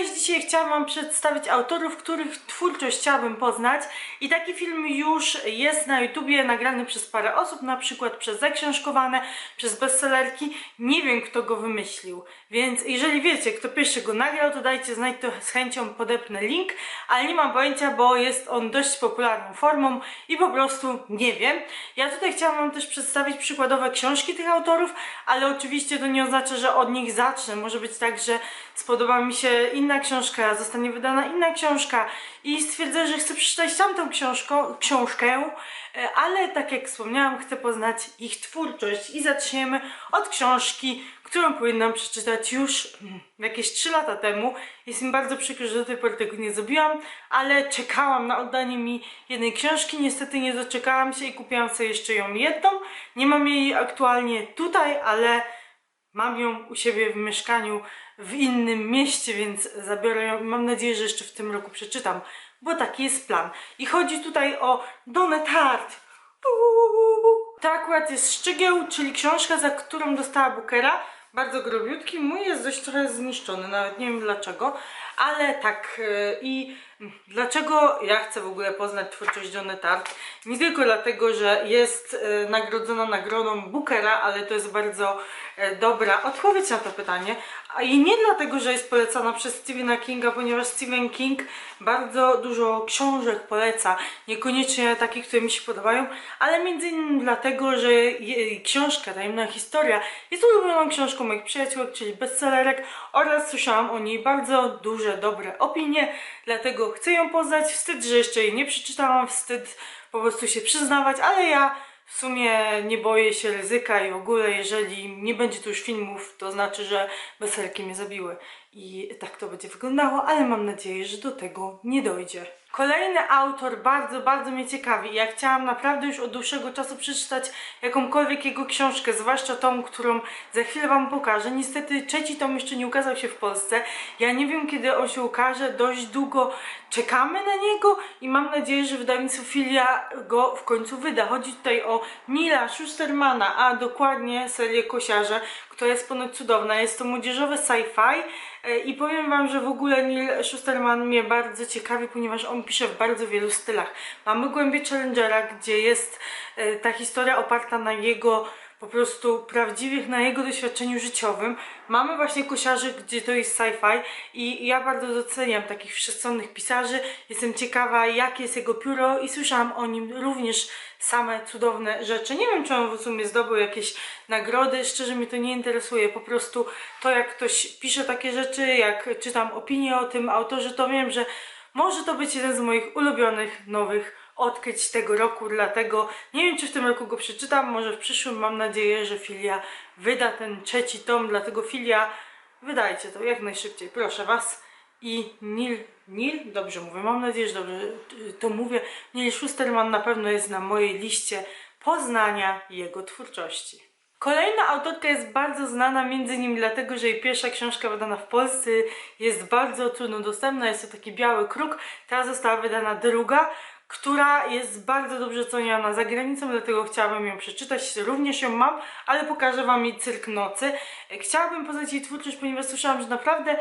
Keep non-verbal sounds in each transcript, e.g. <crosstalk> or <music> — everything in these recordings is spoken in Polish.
Cześć, dzisiaj chciałam Wam przedstawić autorów, których twórczość chciałabym poznać i taki film już jest na YouTubie nagrany przez parę osób, na przykład przez Zaksiążkowane, przez bestsellerki. Nie wiem kto go wymyślił, więc jeżeli wiecie kto pierwszy go nagrał, to dajcie znać, to z chęcią podepnę link, ale nie mam pojęcia, bo jest on dość popularną formą i po prostu nie wiem. Ja tutaj chciałam Wam też przedstawić przykładowe książki tych autorów, ale oczywiście to nie oznacza, że od nich zacznę. Może być tak, że spodoba mi się inna książka, zostanie wydana inna książka i stwierdzę, że chcę przeczytać tamtą książką, książkę, e, ale tak jak wspomniałam, chcę poznać ich twórczość i zaczniemy od książki, którą powinnam przeczytać już mm, jakieś 3 lata temu. Jest mi bardzo przykro, że do tej pory tego nie zrobiłam, ale czekałam na oddanie mi jednej książki. Niestety nie doczekałam się i kupiłam sobie jeszcze ją jedną. Nie mam jej aktualnie tutaj, ale mam ją u siebie w mieszkaniu w innym mieście, więc zabiorę ją mam nadzieję, że jeszcze w tym roku przeczytam, bo taki jest plan. I chodzi tutaj o Donę Tart. To akurat jest Szczygieł, czyli książka, za którą dostała Bookera. Bardzo grobiutki. Mój jest dość trochę zniszczony, nawet nie wiem dlaczego, ale tak yy, i dlaczego ja chcę w ogóle poznać twórczość Johnny Tart? Nie tylko dlatego, że jest yy, nagrodzona nagrodą Bookera, ale to jest bardzo yy, dobra odpowiedź na to pytanie, i nie dlatego, że jest polecana przez Stephena Kinga, ponieważ Stephen King bardzo dużo książek poleca, niekoniecznie takich, które mi się podobają, ale między innymi dlatego, że książka Tajemna Historia jest ulubioną książką moich przyjaciółek, czyli bestsellerek oraz słyszałam o niej bardzo duże, dobre opinie, dlatego chcę ją poznać. Wstyd, że jeszcze jej nie przeczytałam, wstyd po prostu się przyznawać, ale ja w sumie nie boję się ryzyka i w ogóle jeżeli nie będzie tu już filmów, to znaczy, że weselki mnie zabiły. I tak to będzie wyglądało, ale mam nadzieję, że do tego nie dojdzie. Kolejny autor bardzo, bardzo mnie ciekawi. Ja chciałam naprawdę już od dłuższego czasu przeczytać jakąkolwiek jego książkę, zwłaszcza tą, którą za chwilę Wam pokażę. Niestety trzeci tom jeszcze nie ukazał się w Polsce. Ja nie wiem, kiedy on się ukaże. Dość długo czekamy na niego i mam nadzieję, że wydawnictwo Filia go w końcu wyda. Chodzi tutaj o Nila Schustermana, a dokładnie serię Kosiarze, która jest ponoć cudowna. Jest to młodzieżowe sci-fi i powiem Wam, że w ogóle Neil Schusterman mnie bardzo ciekawi, ponieważ on pisze w bardzo wielu stylach. Mamy Głębie Challengera, gdzie jest e, ta historia oparta na jego po prostu prawdziwych na jego doświadczeniu życiowym. Mamy właśnie kosiarzy, gdzie to jest sci-fi i ja bardzo doceniam takich wszechstronnych pisarzy. Jestem ciekawa, jakie jest jego pióro i słyszałam o nim również same cudowne rzeczy. Nie wiem, czy on w sumie zdobył jakieś nagrody, szczerze mnie to nie interesuje. Po prostu to, jak ktoś pisze takie rzeczy, jak czytam opinie o tym autorze, to wiem, że może to być jeden z moich ulubionych nowych odkryć tego roku, dlatego nie wiem, czy w tym roku go przeczytam, może w przyszłym. Mam nadzieję, że Filia wyda ten trzeci tom, dlatego Filia, wydajcie to jak najszybciej, proszę Was. I Neil, Neil, dobrze mówię, mam nadzieję, że dobrze to mówię, Neil Schusterman na pewno jest na mojej liście poznania jego twórczości. Kolejna autorka jest bardzo znana między innymi dlatego, że jej pierwsza książka wydana w Polsce jest bardzo trudno dostępna, jest to taki biały kruk, teraz została wydana druga, która jest bardzo dobrze ceniona za granicą, dlatego chciałabym ją przeczytać, również ją mam, ale pokażę Wam jej Cyrk Nocy. Chciałabym poznać jej twórczość, ponieważ słyszałam, że naprawdę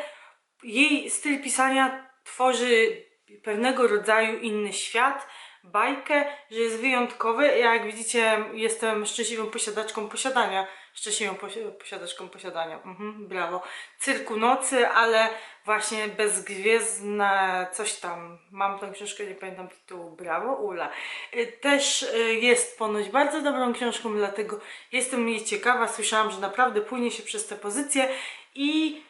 jej styl pisania tworzy pewnego rodzaju inny świat, bajkę, że jest wyjątkowy. Ja jak widzicie jestem szczęśliwą posiadaczką posiadania, szczęśliwą posi- posiadaczką posiadania, mhm, brawo, Cyrku Nocy, ale właśnie bezgwiezdna coś tam, mam tę książkę, nie pamiętam tytułu, brawo, Ula. Y, Też y, jest ponoć bardzo dobrą książką, dlatego jestem jej ciekawa, słyszałam, że naprawdę płynie się przez te pozycje i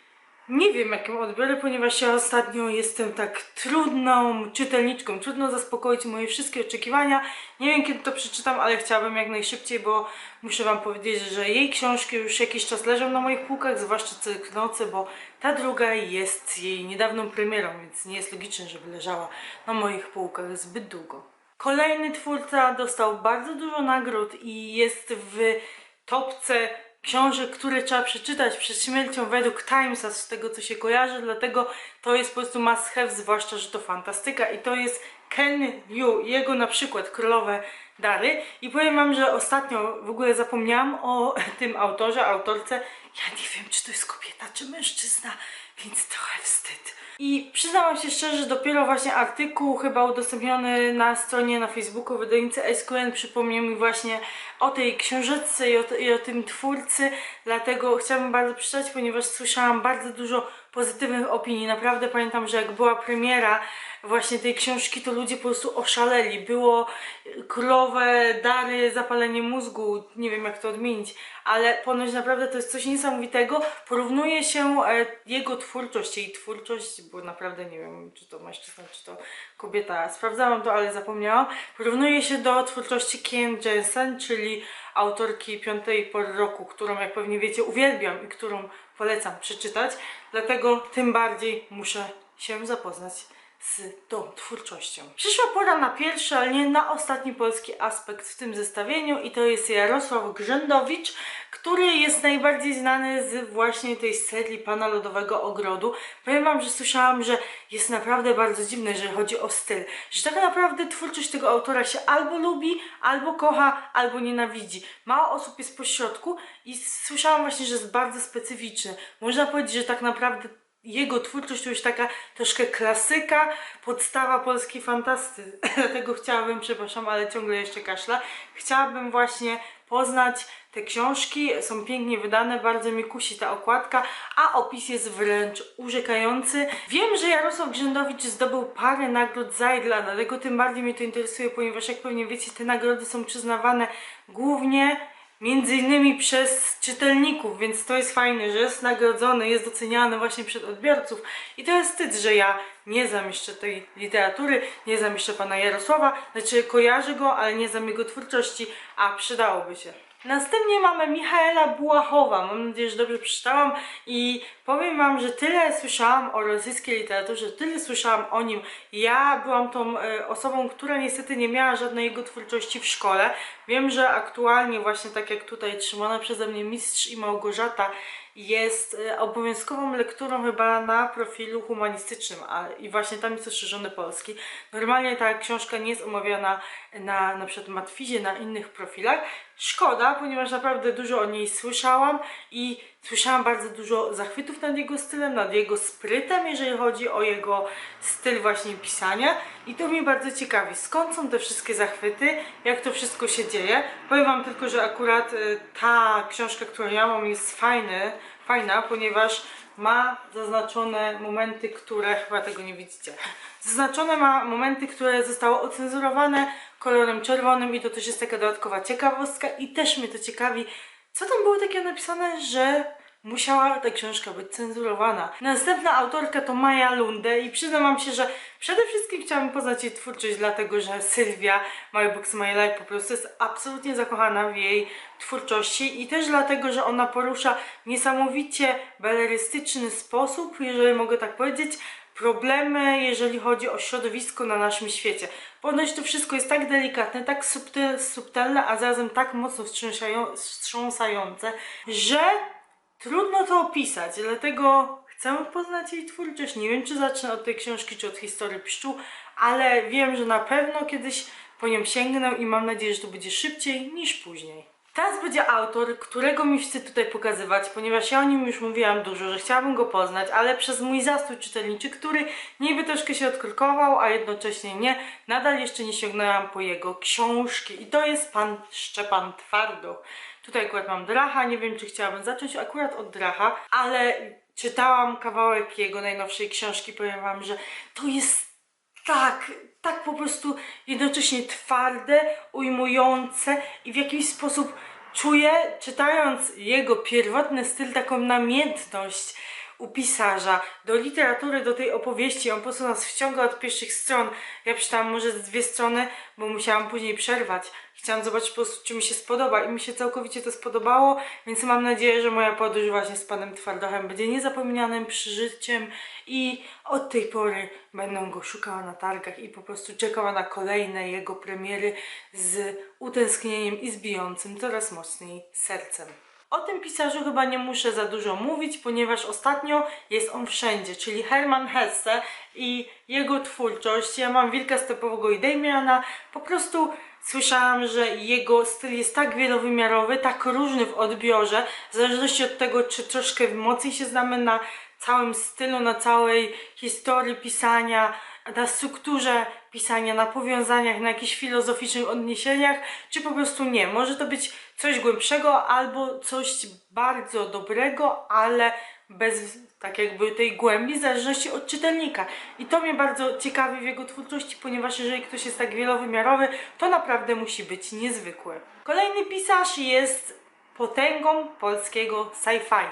nie wiem, jak ją odbiorę, ponieważ ja ostatnio jestem tak trudną czytelniczką. Trudno zaspokoić moje wszystkie oczekiwania. Nie wiem, kiedy to przeczytam, ale chciałabym jak najszybciej, bo muszę Wam powiedzieć, że jej książki już jakiś czas leżą na moich półkach, zwłaszcza Cyrk Nocy, bo ta druga jest jej niedawną premierą, więc nie jest logiczne, żeby leżała na moich półkach zbyt długo. Kolejny twórca dostał bardzo dużo nagród i jest w topce książek, które trzeba przeczytać przed śmiercią według Timesa, z tego co się kojarzy, dlatego to jest po prostu must have, zwłaszcza, że to fantastyka i to jest Ken Liu, jego na przykład Królowe Dary. I powiem wam, że ostatnio w ogóle zapomniałam o <laughs> tym autorze, autorce, ja nie wiem czy to jest kobieta czy mężczyzna, więc trochę wstyd. I przyznałam się szczerze, że dopiero właśnie artykuł chyba udostępniony na stronie na Facebooku wydawnicy SQN przypomniał mi właśnie o tej książeczce i o, i o tym twórcy, dlatego chciałabym bardzo przeczytać, ponieważ słyszałam bardzo dużo pozytywnych opinii. Naprawdę pamiętam, że jak była premiera właśnie tej książki, to ludzie po prostu oszaleli. Było królowe dary, zapalenie mózgu, nie wiem jak to odmienić, ale ponoć naprawdę to jest coś niesamowitego. Porównuje się e, jego twórczość, jej twórczość, bo naprawdę nie wiem, czy to mężczyzna, czy to kobieta. Sprawdzałam to, ale zapomniałam. Porównuje się do twórczości Kien Jensen, czyli autorki Piątej Pory Roku, którą jak pewnie wiecie uwielbiam i którą polecam przeczytać. Dlatego tym bardziej muszę się zapoznać z tą twórczością. Przyszła pora na pierwszy, ale nie na ostatni polski aspekt w tym zestawieniu i to jest Jarosław Grzędowicz, który jest najbardziej znany z właśnie tej serii Pana Lodowego Ogrodu. Powiem Wam, że słyszałam, że jest naprawdę bardzo dziwne, jeżeli chodzi o styl. Że tak naprawdę twórczość tego autora się albo lubi, albo kocha, albo nienawidzi. Mało osób jest pośrodku i słyszałam właśnie, że jest bardzo specyficzny. Można powiedzieć, że tak naprawdę jego twórczość to już taka troszkę klasyka, podstawa polskiej fantasty. <laughs> Dlatego chciałabym, przepraszam, ale ciągle jeszcze kaszla, chciałabym właśnie poznać te książki. Są pięknie wydane, bardzo mi kusi ta okładka, a opis jest wręcz urzekający. Wiem, że Jarosław Grzędowicz zdobył parę nagród Zajdla, dlatego tym bardziej mnie to interesuje, ponieważ jak pewnie wiecie, te nagrody są przyznawane głównie między innymi przez czytelników, więc to jest fajne, że jest nagrodzony, jest doceniany właśnie przez odbiorców i to jest wstyd, że ja nie znam jeszcze tej literatury, nie znam jeszcze pana Jarosława, znaczy kojarzę go, ale nie znam jego twórczości, a przydałoby się. Następnie mamy Michaela Bułachowa. Mam nadzieję, że dobrze przeczytałam i powiem Wam, że tyle słyszałam o rosyjskiej literaturze, tyle słyszałam o nim. Ja byłam tą e, osobą, która niestety nie miała żadnej jego twórczości w szkole. Wiem, że aktualnie właśnie tak jak tutaj trzymana przeze mnie Mistrz i Małgorzata jest e, obowiązkową lekturą chyba na profilu humanistycznym a, i właśnie tam jest rozszerzony polski. Normalnie ta książka nie jest omawiana na na przykład Matwizie, na innych profilach. Szkoda, ponieważ naprawdę dużo o niej słyszałam i słyszałam bardzo dużo zachwytów nad jego stylem, nad jego sprytem, jeżeli chodzi o jego styl właśnie pisania i to mnie bardzo ciekawi, skąd są te wszystkie zachwyty, jak to wszystko się dzieje. Powiem Wam tylko, że akurat y, ta książka, którą ja mam jest fajny, fajna, ponieważ ma zaznaczone momenty, które, chyba tego nie widzicie, zaznaczone ma momenty, które zostały ocenzurowane kolorem czerwonym i to też jest taka dodatkowa ciekawostka i też mnie to ciekawi, co tam było takie napisane, że musiała ta książka być cenzurowana. Następna autorka to Maja Lunde i przyznam wam się, że przede wszystkim chciałam poznać jej twórczość, dlatego że Sylwia, My Books My Life po prostu jest absolutnie zakochana w jej twórczości i też dlatego, że ona porusza niesamowicie belerystyczny sposób, jeżeli mogę tak powiedzieć, problemy, jeżeli chodzi o środowisko na naszym świecie. Ponoć to wszystko jest tak delikatne, tak subtelne, a zarazem tak mocno wstrząsają, wstrząsające, że trudno to opisać. Dlatego chcę poznać jej twórczość. Nie wiem, czy zacznę od tej książki, czy od historii pszczół, ale wiem, że na pewno kiedyś po nią sięgnę i mam nadzieję, że to będzie szybciej niż później. Teraz będzie autor, którego mi chcę tutaj pokazywać, ponieważ ja o nim już mówiłam dużo, że chciałabym go poznać, ale przez mój zastój czytelniczy, który niby troszkę się odkrykował, a jednocześnie nie, nadal jeszcze nie sięgnęłam po jego książki. I to jest pan Szczepan Twardo. Tutaj akurat mam Dracha, nie wiem czy chciałabym zacząć akurat od Dracha, ale czytałam kawałek jego najnowszej książki, powiem wam, że to jest tak, tak po prostu jednocześnie twarde, ujmujące i w jakiś sposób czuję, czytając jego pierwotny styl, taką namiętność u pisarza do literatury, do tej opowieści. On po prostu nas wciąga od pierwszych stron. Ja przeczytałam może z dwie strony, bo musiałam później przerwać. Chciałam zobaczyć po prostu, czy mi się spodoba i mi się całkowicie to spodobało, więc mam nadzieję, że moja podróż właśnie z panem Twardochem będzie niezapomnianym przeżyciem i od tej pory będę go szukała na targach i po prostu czekała na kolejne jego premiery z utęsknieniem i z bijącym coraz mocniej sercem. O tym pisarzu chyba nie muszę za dużo mówić, ponieważ ostatnio jest on wszędzie, czyli Hermann Hesse i jego twórczość. Ja mam Wilka Stepowego i Damiana. Po prostu słyszałam, że jego styl jest tak wielowymiarowy, tak różny w odbiorze, w zależności od tego, czy troszkę mocniej się znamy na całym stylu, na całej historii pisania, na strukturze pisania, na powiązaniach, na jakichś filozoficznych odniesieniach, czy po prostu nie. Może to być coś głębszego albo coś bardzo dobrego, ale bez tak jakby tej głębi, w zależności od czytelnika. I to mnie bardzo ciekawi w jego twórczości, ponieważ jeżeli ktoś jest tak wielowymiarowy, to naprawdę musi być niezwykły. Kolejny pisarz jest potęgą polskiego sci-fi.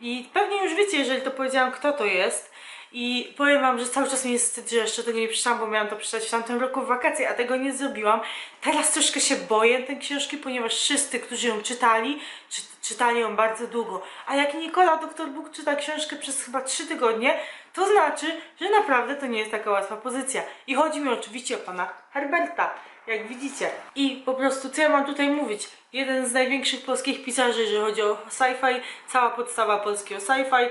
I pewnie już wiecie, jeżeli to powiedziałam, kto to jest. I powiem wam, że cały czas mi jest wstyd, że jeszcze tego nie przeczytałam, bo miałam to przeczytać w tamtym roku w wakacje, a tego nie zrobiłam. Teraz troszkę się boję tej książki, ponieważ wszyscy, którzy ją czytali, czy, czytali ją bardzo długo. A jak Nikola Doktor Bóg czyta książkę przez chyba 3 tygodnie, to znaczy, że naprawdę to nie jest taka łatwa pozycja. I chodzi mi oczywiście o pana Herberta, jak widzicie. I po prostu, co ja mam tutaj mówić? Jeden z największych polskich pisarzy, jeżeli chodzi o sci-fi, cała podstawa polskiego sci-fi,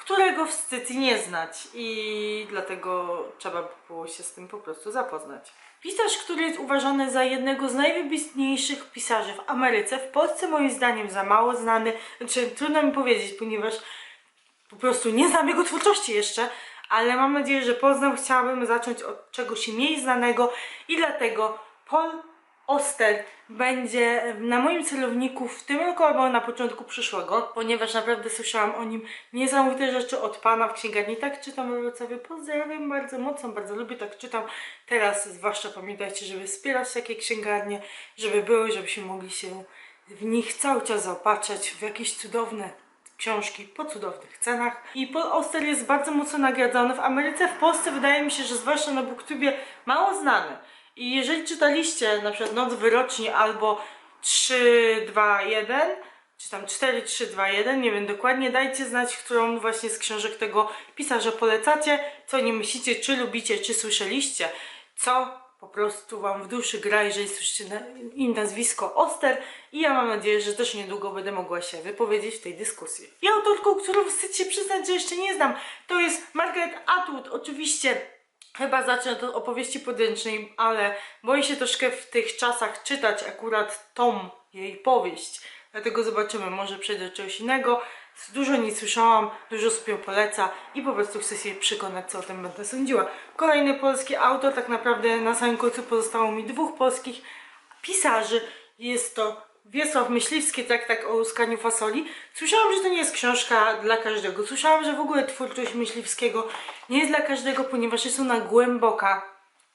którego wstyd nie znać i dlatego trzeba by było się z tym po prostu zapoznać. Pisarz, który jest uważany za jednego z najwybitniejszych pisarzy w Ameryce, w Polsce moim zdaniem za mało znany, znaczy trudno mi powiedzieć, ponieważ po prostu nie znam jego twórczości jeszcze, ale mam nadzieję, że poznam. Chciałabym zacząć od czegoś mniej znanego i dlatego Paul Oster będzie na moim celowniku w tym roku albo na początku przyszłego, ponieważ naprawdę słyszałam o nim niesamowite rzeczy od pana w księgarni. Tak czytam w Wrocławiu. Pozdrawiam bardzo mocno, bardzo lubię, tak czytam. Teraz zwłaszcza pamiętajcie, żeby wspierać takie księgarnie, żeby były, żebyśmy mogli się w nich cały czas zaopatrzać w jakieś cudowne książki po cudownych cenach. I Paul Auster jest bardzo mocno nagradzany w Ameryce. W Polsce wydaje mi się, że zwłaszcza na Booktubie mało znany. I jeżeli czytaliście na przykład Noc Wyroczni albo 3, 2, 1, czy tam 4, 3, 2, 1, nie wiem dokładnie, dajcie znać, którą właśnie z książek tego pisarza polecacie, co nie myślicie, czy lubicie, czy słyszeliście, co po prostu Wam w duszy gra, jeżeli słyszycie im nazwisko Oster i ja mam nadzieję, że też niedługo będę mogła się wypowiedzieć w tej dyskusji. I autorką, którą wstyd się przyznać, że jeszcze nie znam, to jest Margaret Atwood, oczywiście Chyba zacznę od opowieści podręcznej, ale boję się troszkę w tych czasach czytać akurat tą jej powieść. Dlatego zobaczymy, może przejdę do czegoś innego. Dużo nie słyszałam, dużo sobie poleca i po prostu chcę się przekonać, co o tym będę sądziła. Kolejny polski autor, tak naprawdę na samym końcu pozostało mi dwóch polskich pisarzy. Jest to Wiesław Myśliwski, tak tak o łuskaniu fasoli. Słyszałam, że to nie jest książka dla każdego. Słyszałam, że w ogóle twórczość Myśliwskiego nie jest dla każdego, ponieważ jest ona głęboka.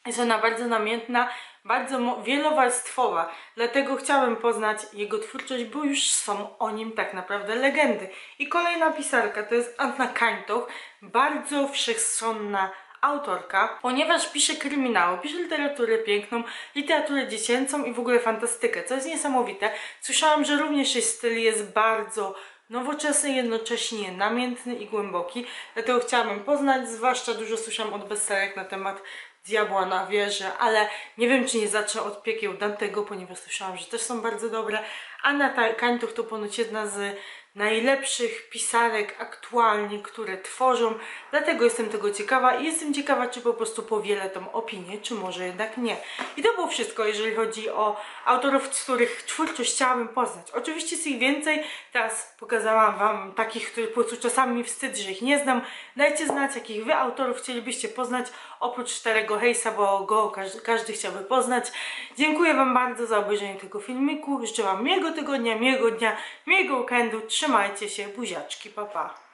Jest ona bardzo namiętna, bardzo wielowarstwowa. Dlatego chciałem poznać jego twórczość, bo już są o nim tak naprawdę legendy. I kolejna pisarka to jest Anna Kańtoch, bardzo wszechstronna autorka, ponieważ pisze kryminały, pisze literaturę piękną, literaturę dziecięcą i w ogóle fantastykę, co jest niesamowite. Słyszałam, że również jej styl jest bardzo nowoczesny, jednocześnie namiętny i głęboki, dlatego chciałabym poznać, zwłaszcza dużo słyszałam od bestsellerek na temat Diabła na wieży, ale nie wiem, czy nie zacznę od piekieł Dantego, ponieważ słyszałam, że też są bardzo dobre. Anna Kańtoch to ponoć jedna z najlepszych pisarek aktualnie, które tworzą, dlatego jestem tego ciekawa i jestem ciekawa, czy po prostu powielę tą opinię, czy może jednak nie. I to było wszystko, jeżeli chodzi o autorów, z których twórczość chciałabym poznać. Oczywiście jest ich więcej, teraz pokazałam Wam takich, których po prostu czasami mi wstyd, że ich nie znam. Dajcie znać, jakich Wy autorów chcielibyście poznać, oprócz Starego Hejsa, bo go każdy, każdy chciałby poznać. Dziękuję Wam bardzo za obejrzenie tego filmiku, życzę Wam miłego tygodnia, miłego dnia, miłego weekendu, trzymajcie się, buziaczki, pa pa.